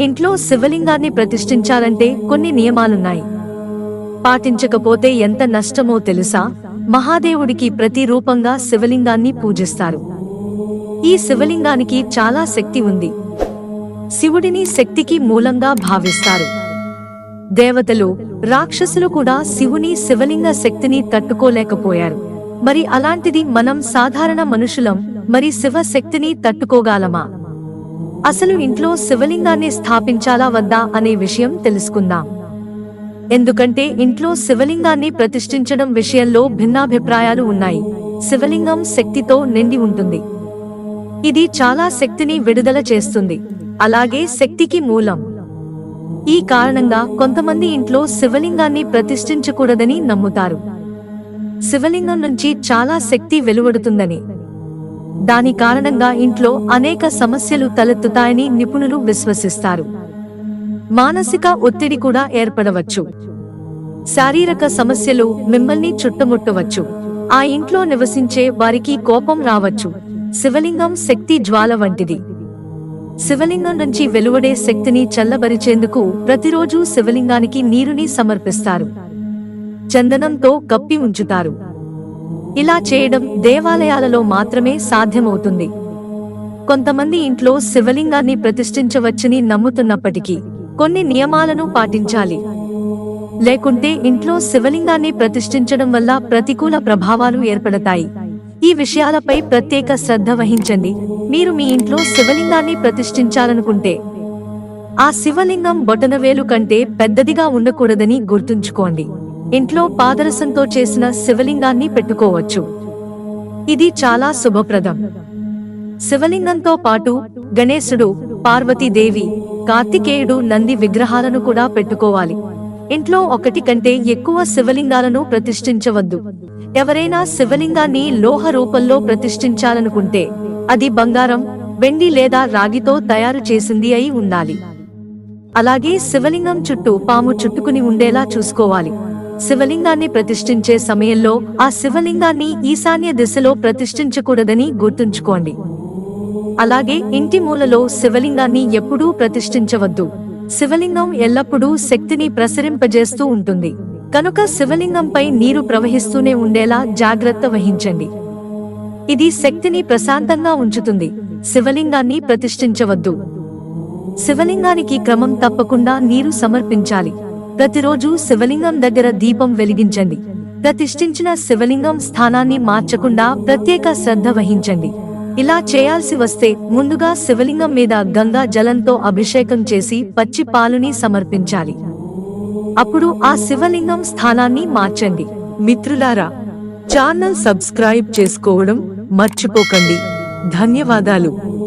ఇంట్లో శివలింగాన్ని ప్రతిష్ఠించాలంటే కొన్ని నియమాలున్నాయి. పాటించకపోతే ఎంత నష్టమో తెలుసా? మహాదేవుడికి ప్రతి రూపంగా శివలింగాన్ని పూజిస్తారు. ఈ శివలింగానికి చాలా శక్తి ఉంది. శివుడిని శక్తికి మూలంగా భావిస్తారు. దేవతలు రాక్షసులు కూడా శివుని శివలింగ శక్తిని తట్టుకోలేకపోయారు. మరి అలాంటిది మనం సాధారణ మనుషులం మరి శివ శక్తిని తట్టుకోగలమా? అసలు ఇంట్లో శివలింగాన్ని స్థాపించాలా వద్దా అనే విషయం తెలుసుకుందాం. ఎందుకంటే ఇంట్లో శివలింగాన్ని ప్రతిష్ఠించడం విషయంలో భిన్నాభిప్రాయాలు ఉన్నాయి. శివలింగం శక్తితో నిండి ఉంటుంది. ఇది చాలా శక్తిని విడుదల చేస్తుంది. అలాగే శక్తికి మూలం. ఈ కారణంగా కొంతమంది ఇంట్లో శివలింగాన్ని ప్రతిష్ఠించకూడదని నమ్ముతారు. శివలింగం నుంచి చాలా శక్తి వెలువడుతుందని. దాని కారణంగా ఇంట్లో అనేక సమస్యలు తలెత్తుతాయని నిపుణులు విశ్వసిస్తారు. మానసిక ఒత్తిడి కూడా ఏర్పడవచ్చు. శారీరక సమస్యలు మిమ్మల్ని చుట్టుముట్టవచ్చు. ఆ ఇంట్లో నివసించే వారికి కోపం రావచ్చు. శివలింగం శక్తి జ్వాల వంటిది. శివలింగం నుంచి వెలువడే శక్తిని చల్లబరిచేందుకు ప్రతిరోజు శివలింగానికి నీరుని సమర్పిస్తారు. చందనంతో కప్పి ఉంచుతారు. ఇలా చేయడం దేవాలయాలలో మాత్రమే సాధ్యమవుతుంది. కొంతమంది ఇంట్లో శివలింగాన్ని ప్రతిష్ఠించవచ్చని నమ్ముతున్నప్పటికీ కొన్ని నియమాలను పాటించాలి. లేకుంటే ఇంట్లో శివలింగాన్ని ప్రతిష్ఠించడం వల్ల ప్రతికూల ప్రభావాలు ఏర్పడతాయి. ఈ విషయాలపై ప్రత్యేక శ్రద్ధ వహించండి. మీరు మీ ఇంట్లో శివలింగాన్ని ప్రతిష్ఠించాలనుకుంటే ఆ శివలింగం బొటనవేలు కంటే పెద్దదిగా ఉండకూడదని గుర్తుంచుకోండి. ఇంట్లో పాదరసంతో చేసిన శివలింగాన్ని పెట్టుకోవచ్చు. ఇది చాలా శుభప్రదం. శివలింగంతో పాటు గణేశుడు పార్వతీదేవి కార్తికేయుడు నంది విగ్రహాలను కూడా పెట్టుకోవాలి. ఇంట్లో ఒకటి కంటే ఎక్కువ శివలింగాలను ప్రతిష్ఠించవద్దు. ఎవరైనా శివలింగాన్ని లోహ రూపంలో ప్రతిష్ఠించాలనుకుంటే అది బంగారం వెండి లేదా రాగితో తయారు చేసింది అయి ఉండాలి. అలాగే శివలింగం చుట్టూ పాము చుట్టుకుని ఉండేలా చూసుకోవాలి. శివలింగాన్ని ప్రతిష్ఠించే సమయంలో ఆ శివలింగాన్ని ఈశాన్య దిశలో ప్రతిష్ఠించకూడదని గుర్తుంచుకోండి. అలాగే ఇంటి మూలలో శివలింగాన్ని ఎప్పుడూ ప్రతిష్ఠించవద్దు. శివలింగం ఎల్లప్పుడూ శక్తిని ప్రసరింపజేస్తూ ఉంటుంది. కనుక శివలింగంపై నీరు ప్రవహిస్తూనే ఉండేలా జాగ్రత్త వహించండి. ఇది శక్తిని ప్రశాంతంగా ఉంచుతుంది. శివలింగాన్ని ప్రతిష్ఠించవద్దు. శివలింగానికి క్రమం తప్పకుండా నీరు సమర్పించాలి. ప్రతిరోజు శివలింగం దగ్గర దీపం వెలిగించండి. ప్రతిష్ఠించిన శివలింగం స్థానాన్ని మార్చకుండా ప్రత్యేక శ్రద్ధ వహించండి. ఇలా చేయాల్సి వస్తే ముందుగా శివలింగం మీద గంగా జలంతో అభిషేకం చేసి పచ్చి పాలుని సమర్పించాలి. అప్పుడు ఆ శివలింగం స్థానాన్ని మార్చండి. మిత్రులారా ఛానల్ సబ్స్క్రైబ్ చేసుకోవడం మర్చిపోకండి. ధన్యవాదాలు.